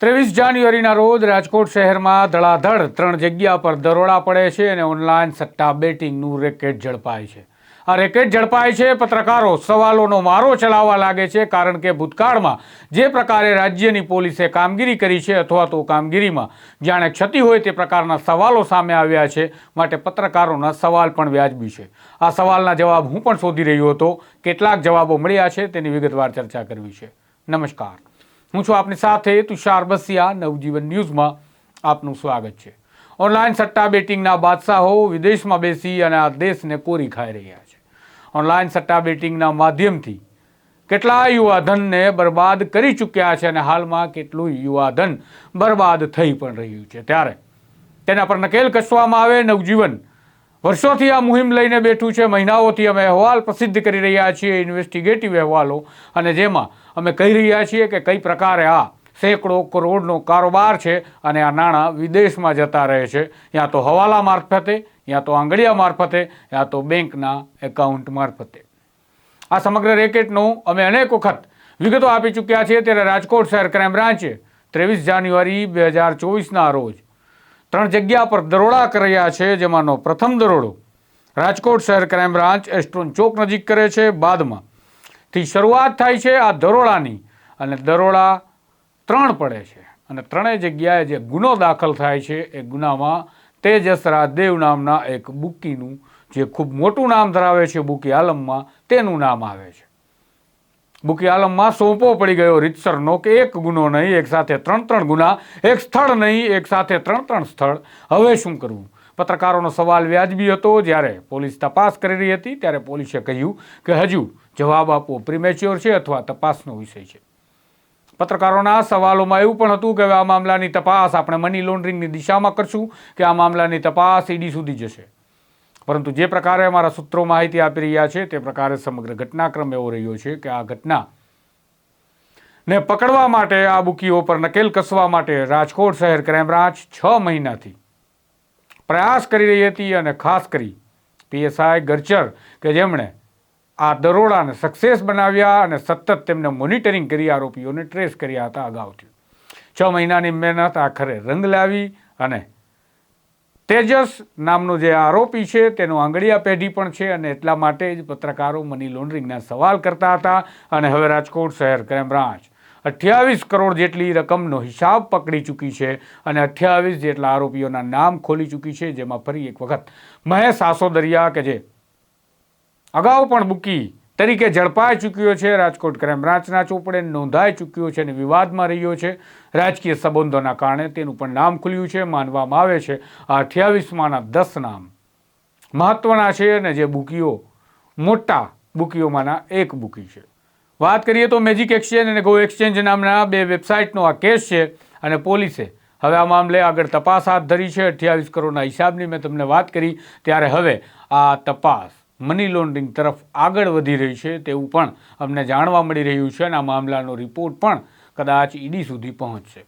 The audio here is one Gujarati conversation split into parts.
ત્રેવીસ જાન્યુઆરીના રોજ રાજકોટ શહેરમાં ધડાધડ ત્રણ જગ્યા પર દરોડા પડે છે અને ઓનલાઈન સટ્ટા બેટિંગનું રેકેટ ઝડપાય છે. આ રેકેટ ઝડપાય છે, પત્રકારો સવાલોનો મારો ચલાવવા લાગે છે કારણ કે ભૂતકાળમાં જે પ્રકારે રાજ્યની પોલીસે કામગીરી કરી છે અથવા તો કામગીરીમાં જાણે ક્ષતિ હોય તે પ્રકારના સવાલો સામે આવ્યા છે માટે પત્રકારોના સવાલ પણ વ્યાજબી છે. આ સવાલના જવાબ હું પણ શોધી રહ્યો હતો. કેટલાક જવાબો મળ્યા છે, તેની વિગતવાર ચર્ચા કરવી છે. નમસ્કાર. હું છું આપની સાથે તુષાર બસિયા, નવજીવન ન્યૂઝમાં આપનું સ્વાગત છે. ઓનલાઈન સટ્ટા બેટિંગના બાદશાહો વિદેશમાં બેસી અને આ દેશને કોરી ખાઈ રહ્યા છે. ઓનલાઈન સટ્ટા બેટિંગના માધ્યમથી કેટલા યુવાધનને બરબાદ કરી ચૂક્યા છે અને હાલમાં કેટલું યુવાધન બરબાદ થઈ પણ રહ્યું છે. ત્યારે તેના પર નકેલ કસવામાં આવે, નવજીવન વર્ષોથી આ મુહિમ લઈને બેઠું છે. મહિનાઓથી અમે અહેવાલ પ્રસિદ્ધ કરી રહ્યા છીએ ઇન્વેસ્ટિગેટિવ અહેવાલો. અને જેમાં અમે કહી રહ્યા છીએ કે કઈ પ્રકારે આ સેંકડો કરોડનો કારોબાર છે અને આ નાણાં વિદેશમાં જતા રહે છે. યા તો હવાલા મારફતે, યા તો આંગળીયા મારફતે, યા તો બેંકના એકાઉન્ટ મારફતે. આ સમગ્ર રેકેટનું અમે અનેક વખત વિગતો આપી ચૂક્યા છીએ. ત્યારે રાજકોટ શહેર ક્રાઇમ બ્રાન્ચે ત્રેવીસ જાન્યુઆરી બે હજાર ચોવીસના રોજ ત્રણ જગ્યા પર દરોડા કર્યા છે, જેમાંનો પ્રથમ દરોડો રાજકોટ શહેર ક્રાઇમ બ્રાન્ચ એસ્ટ્રોન ચોક નજીક કરે છે. બાદમાં થી શરૂઆત થાય છે આ દરોડાની અને દરોડા ત્રણ પડે છે અને ત્રણેય જગ્યાએ જે ગુનો દાખલ થાય છે એ ગુનામાં તેજસરા દેવ નામના એક બુકીનું જે ખૂબ મોટું નામ ધરાવે છે, બુકી આલમમાં, તેનું નામ આવે છે. બુકી આલમમાં સોંપો પડી ગયો રીતસરનો કે એક ગુનો નહીં, એક સાથે ત્રણ ત્રણ ગુના, એક સ્થળ નહીં, એક સાથે ત્રણ ત્રણ સ્થળ. હવે શું કરવું? પત્રકારોનો સવાલ વ્યાજબી હતો. જ્યારે પોલીસ તપાસ કરી રહી હતી, ત્યારે પોલીસે કહ્યું કે હજુ જવાબ આપવો પ્રિમેચ્યોર છે અથવા તપાસનો વિષય છે. પત્રકારોના સવાલોમાં એવું પણ હતું કે આ મામલાની તપાસ આપણે મની લોન્ડરિંગની દિશામાં કરશું કે આ મામલાની તપાસ ઈડી સુધી જશે? પરંતુ જે પ્રકારે અમારા સૂત્રો માહિતી આપી રહ્યા છે, તે પ્રકારે સમગ્ર ઘટનાક્રમ એવો રહ્યો છે કે આ ઘટના ને પકડવા માટે આ બુકીઓ પર નકેલ કસવા માટે રાજકોટ શહેર ક્રાઇમ બ્રાન્ચ છ મહિનાથી પ્રયાસ કરી રહી હતી અને ખાસ કરી પીએસઆઈ ગર્ચર કે જેમણે આ દરોડાને સક્સેસ બનાવ્યા અને સતત તેમને મોનિટરિંગ કરી, આરોપીઓને ટ્રેસ કર્યા હતા, અગાઉથી. છ મહિનાની મહેનત, આખરે રંગ લાવી અને તેજસ નામનો જે આરોપી છે, તેનો આંગળીયા પેઢી પણ છે અને એટલા માટે જ પત્રકારો મની લોન્ડરિંગના સવાલ કરતા હતા અને હવે રાજકોટ શહેર ક્રાઇમ બ્રાન્ચ અઠ્યાવીસ કરોડ જેટલી રકમનો હિસાબ પકડી ચૂકી છે અને અઠ્યાવીસ જેટલા આરોપીઓના નામ ખોલી ચૂકી છે, જેમાં ફરી એક વખત મહેશ આસોદરિયા કે જે અગાઉ પણ બુકી તરીકે ઝડપાઈ ચૂક્યો છે. રાજકોટ ક્રાઇમ બ્રાન્ચના ચોપડે નોંધાઈ ચૂક્યો છે અને વિવાદમાં રહ્યો છે. રાજકીય સંબંધોના કારણે તેનું પણ નામ ખુલ્યું છે, માનવામાં આવે છે. આ અઠ્યાવીસમાંના દસ નામ મહત્વના છે અને જે બુકીઓ, મોટા બુકીઓમાંના એક બુકી છે. વાત કરીએ તો મેજિક એક્સચેન્જ અને ગો એક્સચેન્જ નામના બે વેબસાઇટનો આ કેસ છે અને પોલીસે હવે આ મામલે આગળ તપાસ હાથ ધરી છે. અઠ્યાવીસ કરોડના હિસાબની મેં તમને વાત કરી. ત્યારે હવે આ તપાસ મની લોન્ડરિંગ તરફ આગળ વધી રહી છે તેવું પણ અમને જાણવા મળી રહ્યું છે અને આ મામલાનો રિપોર્ટ પણ કદાચ ઈડી સુધી પહોંચશે.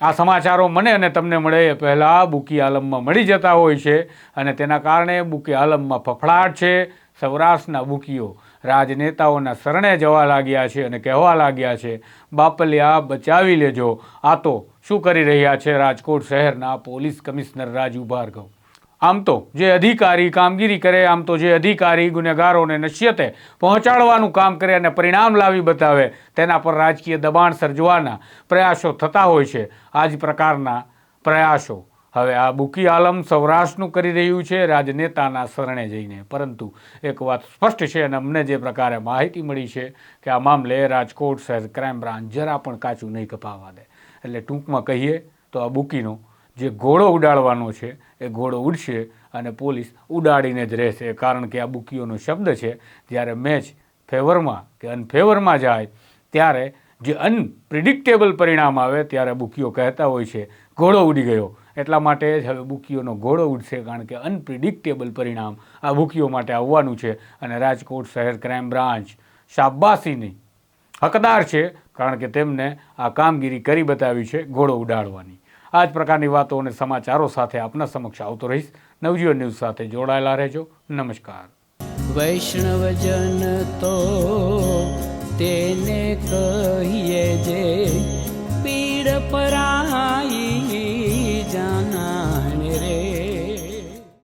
આ સમાચારો મને અને તમને મળે એ પહેલાં બુકી આલમમાં મળી જતા હોય છે અને તેના કારણે બુકી આલમમાં ફફડાટ છે. સૌરાષ્ટ્રના બુકીઓ રાજનેતાઓના શરણે જવા લાગ્યા છે અને કહેવા લાગ્યા છે, બાપલિયા, બચાવી લેજો. આ તો શું કરી રહ્યા છે રાજકોટ શહેરના પોલીસ કમિશનર રાજુ ભાર્ગવ? આમ તો જે અધિકારી કામગીરી કરે, આમ તો જે અધિકારી ગુનેગારોને નશ્યતે પહોંચાડવાનું કામ કરે અને પરિણામ લાવી બતાવે, તેના પર રાજકીય દબાણ સર્જવાના પ્રયાસો થતા હોય છે. આ જ પ્રકારના પ્રયાસો હવે આ બુકી આલમ સૌરાષ્ટ્રનું કરી રહ્યું છે, રાજનેતાના શરણે જઈને. પરંતુ એક વાત સ્પષ્ટ છે અને અમને જે પ્રકારે માહિતી મળી છે કે આ મામલે રાજકોટ શહેર ક્રાઇમ બ્રાન્ચ જરા પણ કાચું નહીં કપાવા દે. એટલે ટૂંકમાં કહીએ તો આ બુકીનો જે ઘોડો ઉડાડવાનો છે, એ ઘોડો ઉડશે અને પોલીસ ઉડાડીને જ રહેશે. કારણ કે આ બુકીઓનો શબ્દ છે, જ્યારે મેચ ફેવરમાં કે અનફેવરમાં જાય, ત્યારે જે અનપ્રિડિક્ટેબલ પરિણામ આવે ત્યારે બુકીઓ કહેતા હોય છે, ઘોડો ઉડી ગયો. એટલા માટે જ હવે બુકીઓનો ઘોડો ઉડશે, કારણ કે અનપ્રિડિક્ટેબલ પરિણામ આ બુકીઓ માટે આવવાનું છે. અને રાજકોટ શહેર ક્રાઇમ બ્રાન્ચ શાબાશીની હકદાર છે, કારણ કે તેમને આ કામગીરી કરી બતાવી છે, ઘોડો ઉડાડવાની. આ જ પ્રકારની વાતો અને સમાચારો સાથે આપના સમક્ષ આવતો રહીશ. નવજીવન ન્યૂઝ સાથે જોડાયેલા રહેજો. નમસ્કાર. વૈષ્ણવજન તો તેને કહીએ જે પીડ પરાઈ